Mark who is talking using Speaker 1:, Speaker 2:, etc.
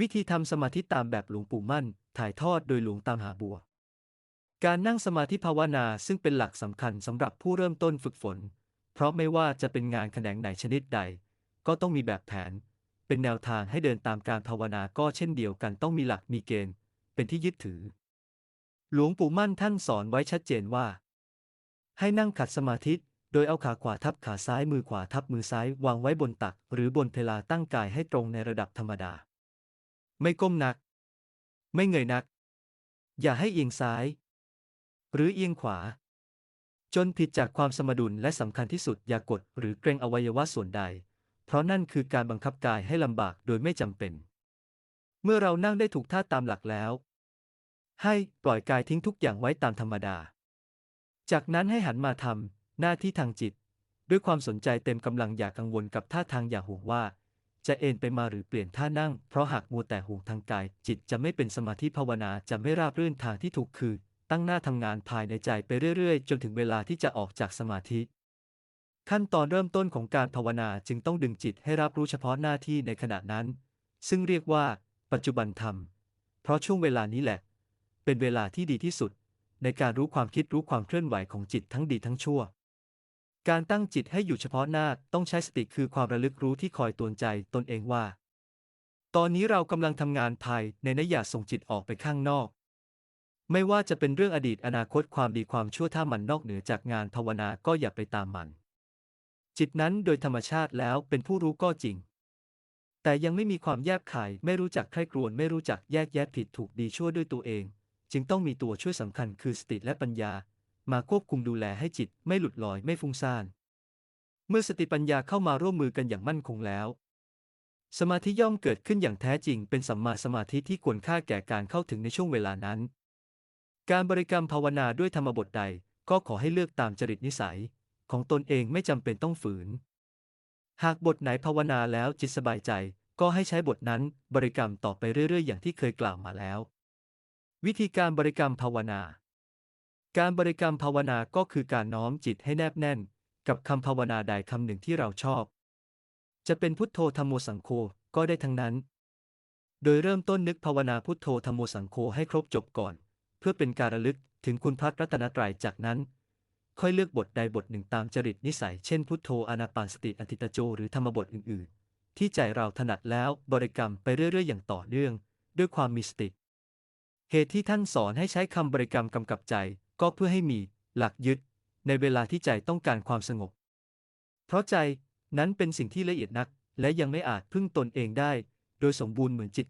Speaker 1: วิธีทำสมาธิตามแบบหลวงปู่มั่น ถ่ายทอดโดยหลวงตามหาบัว การนั่งสมาธิภาวนาซึ่งเป็นหลักสำคัญสำหรับผู้เริ่มต้นฝึกฝน เพราะไม่ว่าจะเป็นงานแขนงไหนชนิดใด ก็ต้องมีแบบแผน เป็นแนวทางให้เดินตามการภาวนาก็เช่นเดียวกันต้องมีหลักมีเกณฑ์ เป็นที่ยึดถือ หลวงปู่มั่นท่านสอนไว้ชัดเจนว่า ให้นั่งขัดสมาธิโดยเอาขาขวาทับขาซ้ายมือขวาทับมือซ้ายวางไว้บนตัก หรือบนเพลาตั้งกายให้ตรงในระดับธรรมดา ไม่ก้มนัก ไม่เงยนัก อย่าให้เอียงซ้าย หรือเอียงขวา จนผิดจากความสมดุลและสำคัญที่สุดอย่ากดหรือเกรงอวัยวะส่วนใด เพราะนั่นคือการบังคับกายให้ลำบากโดยไม่จำเป็น เมื่อเรานั่งได้ถูกท่าตามหลักแล้ว ให้ปล่อยกายทิ้งทุกอย่างไว้ตามธรรมดา จากนั้นให้หันมาทำหน้าที่ทางจิต ด้วยความสนใจเต็มกำลังอย่ากังวลกับท่าทางอย่าห่วงว่า จะเอนไปมาหรือเปลี่ยนท่านั่ง เพราะหากมัวแต่ห่วงทางกาย จิตจะไม่เป็นสมาธิภาวนาจะไม่ราบรื่นทางที่ถูกคือ ตั้งหน้าทำงานภายในใจไปเรื่อยๆ จนถึงเวลาที่จะออกจากสมาธิ ขั้นตอนเริ่มต้นของการภาวนาจึงต้องดึงจิตให้รับรู้เฉพาะหน้าที่ในขณะนั้น ซึ่งเรียกว่า ปัจจุบันธรรม เพราะช่วงเวลานี้แหละ เป็นเวลาที่ดีที่สุด ในการรู้ความคิดรู้ความเคลื่อนไหวของจิตทั้งดีทั้งชั่ว การตั้งจิตให้อยู่เฉพาะหน้าต้องใช้สติคือความระลึกรู้ที่คอยตวนใจตนเองว่า ตอนนี้เรากำลังทำงานภายในนอย่าส่งจิตออกไปข้างนอก ไม่ว่าจะเป็นเรื่องอดีตอนาคตความดีความชั่วถ้ามันนอกเหนือจากงานภาวนาก็อย่าไปตามมัน จิตนั้นโดยธรรมชาติแล้วเป็นผู้รู้ก็จริง แต่ยังไม่มีความแยบขายไม่รู้จักใคร่ครวญไม่รู้จักแยกแยะผิดถูกดีชั่วด้วยตัวเอง จึงต้องมีตัวช่วยสำคัญคือสติและปัญญา มาควบคุมดูแลให้จิตไม่หลุดลอยไม่ฟุ้งซ่าน เมื่อสติปัญญาเข้ามาร่วมมือกันอย่างมั่นคงแล้ว สมาธิย่อมเกิดขึ้นอย่างแท้จริงเป็นสัมมาสมาธิที่ควรค่าแก่การเข้าถึงในช่วงเวลานั้น การบริกรรมภาวนาด้วยธรรมบทใดก็ขอให้เลือกตามจริตนิสัย ของตนเองไม่จำเป็นต้องฝืน หากบทไหนภาวนาแล้วจิตสบายใจ ก็ให้ใช้บทนั้นบริกรรมต่อไปเรื่อยๆ อย่างที่เคยกล่าวมาแล้ว วิธีการบริกรรมภาวนา การบริกรรมภาวนาก็คือการน้อมจิตให้แนบแน่น กับคำภาวนาใดคำหนึ่งที่เราชอบ จะเป็นพุทโธธรรมโมสังโฆก็ได้ทั้งนั้น โดยเริ่มต้นนึกภาวนาพุทโธธรรมโมสังโฆให้ครบจบก่อน เพื่อเป็นการระลึกถึงคุณพระรัตนตรัยจากนั้น ค่อยเลือกบทใดบทหนึ่งตามจริตนิสัย เช่นพุทโธอนาปานสติอธิตโจ หรือธรรมบทอื่น ๆ ที่ใจเราถนัดแล้วบริกรรมไปเรื่อย ๆ อย่างต่อเนื่อง ด้วยความมีสติ เหตุที่ท่านสอนให้ใช้คำบริกรรมกำกับใจ ก็เพื่อให้มี หลักยึด ในเวลาที่ใจต้องการความสงบ เพราะใจนั้นเป็นสิ่งที่ละเอียดนัก และยังไม่อาจพึ่งตนเองได้ โดยสมบูรณ์เหมือนจิต